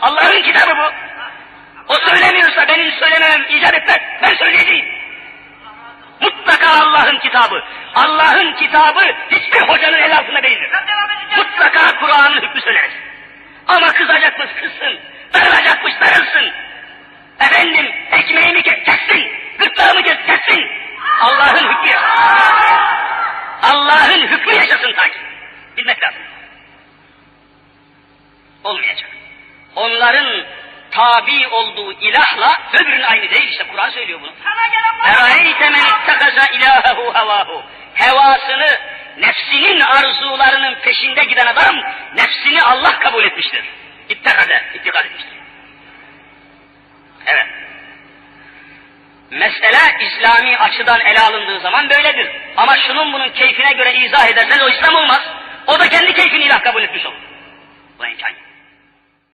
Allah'ın kitabı bu. O söylemiyorsa benim söylemem icap etmez. Ben söyleyeceğim. Mutlaka Allah'ın kitabı. Allah'ın kitabı hiçbir hocanın el altında değildir. Mutlaka Kur'an'ın hükmü söyleriz. Ama kızacakmış kızsın, darılacakmış darılsın. Efendim ekmeğimi kes, kessin, gırtlağımı kes, kessin. Allah'ın hükmü. Allah'ın hükmü yaşasın sanki. Bilmek lazım. Olmayacak. Onların tabi olduğu ilahla öbürünün aynı değil işte Kur'an söylüyor bunu. Ere'yte men ittekaza ilahehu hevahu. Hevasını, nefsinin arzularının peşinde giden adam, nefsini Allah kabul etmiştir. İttekaze, ittikad etmiştir. Evet. Mesele İslami açıdan ele alındığı zaman böyledir. Ama şunun bunun keyfine göre izah edersen o İslam olmaz. O da kendi keyfini ilah kabul etmiş olur.